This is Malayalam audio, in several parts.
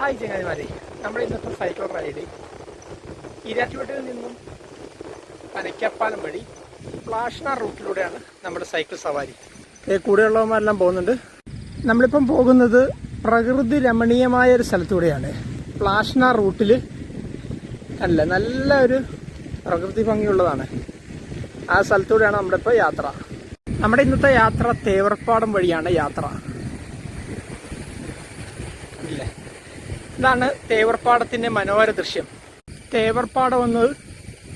ഹായ് ചങ്ങാതിമാരെ നമ്മുടെ ഇന്നത്തെ സൈക്കിൾ റൈഡ് ഇരാറ്റുപേട്ടയിൽ നിന്നും പനക്കപ്പാലം വഴി പ്ലാഷ്ന റൂട്ടിലൂടെയാണ് നമ്മുടെ സൈക്കിൾ സവാരി. കൂടെയുള്ളവന്മാരെല്ലാം പോകുന്നുണ്ട്. നമ്മളിപ്പം പോകുന്നത് പ്രകൃതി രമണീയമായ ഒരു സ്ഥലത്തൂടെയാണ്. പ്ലാഷ്ന റൂട്ടിൽ അല്ല നല്ല ഒരു പ്രകൃതി ഭംഗിയുള്ളതാണ്. ആ സ്ഥലത്തൂടെയാണ് നമ്മുടെ ഇപ്പോൾ യാത്ര. നമ്മുടെ ഇന്നത്തെ യാത്ര തേവർപ്പാടം വഴിയാണ് യാത്ര. ഇതാണ് തേവർപ്പാടത്തിന്റെ മനോഹര ദൃശ്യം. തേവർപ്പാടം എന്നത്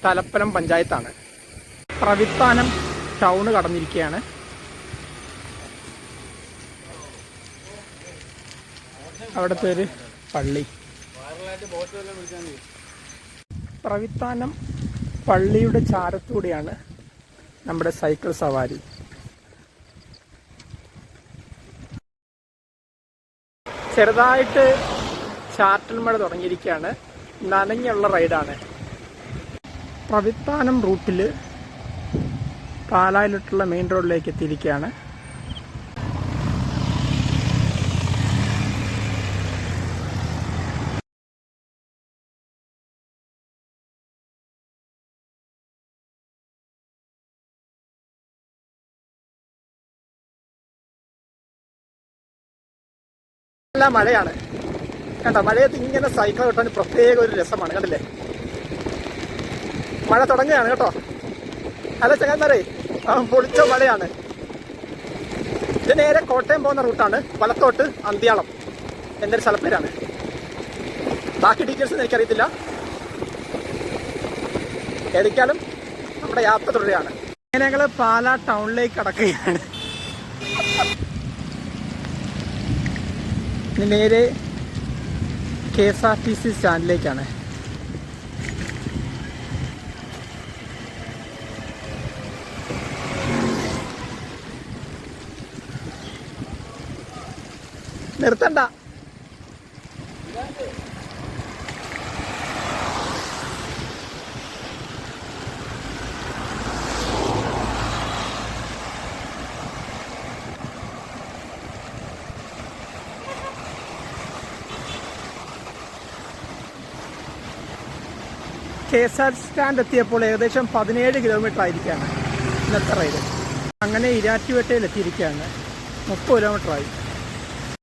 തലപ്പലം പഞ്ചായത്താണ്. പ്രവിത്താനം ടൗണ് കടന്നിരിക്കുകയാണ്. അവിടുത്തെ ഒരു പള്ളി. പ്രവിത്താനം പള്ളിയുടെ ചാരത്തൂടെയാണ് നമ്മുടെ സൈക്കിൾ സവാരി. ചെറുതായിട്ട് ചാറ്റൽ മഴ തുടങ്ങിയിരിക്കുകയാണ്. നനഞ്ഞുള്ള റൈഡാണ്. പ്രവിത്താനം റൂട്ടിൽ പാലായിലോട്ടുള്ള മെയിൻ റോഡിലേക്ക് എത്തിയിരിക്കുകയാണ്. നല്ല മഴയാണ്. കണ്ടോ? മഴയത്ത് ഇങ്ങനെ സൈക്കിൾ കിട്ടാൻ പ്രത്യേക ഒരു രസമാണ്. കണ്ടില്ലേ? മഴ തുടങ്ങുകയാണ് കേട്ടോ. അല്ല ചങ്ങന്മാരെ പൊളിച്ച മഴയാണ്. ഇത് നേരെ കോട്ടയം പോകുന്ന റൂട്ടാണ്. വലത്തോട്ട് അന്ത്യാളം. എന്നൊരു സ്ഥലപ്പേരാണ്. ബാക്കി ഡീറ്റെയിൽസ് എനിക്കറിയത്തില്ല. ഏതൊക്കെയാലും നമ്മുടെ യാത്ര തുടരുകയാണ്. ഞങ്ങൾ പാലാ ടൗണിലേക്ക് കടക്കുകയാണ്. നേരെ K S R T C സ്റ്റാൻഡിലേക്കാണ്. നിർത്തണ്ട. കെ എസ് ആർ സ്റ്റാൻഡ് എത്തിയപ്പോൾ ഏകദേശം പതിനേഴ് കിലോമീറ്റർ ആയിരിക്കുകയാണ്. ഇന്നത്തെ റൈഡ് അങ്ങനെ ഇരാറ്റുപേട്ടയിൽ എത്തിയിരിക്കുകയാണ് മുപ്പത് കിലോമീറ്റർ ആയി.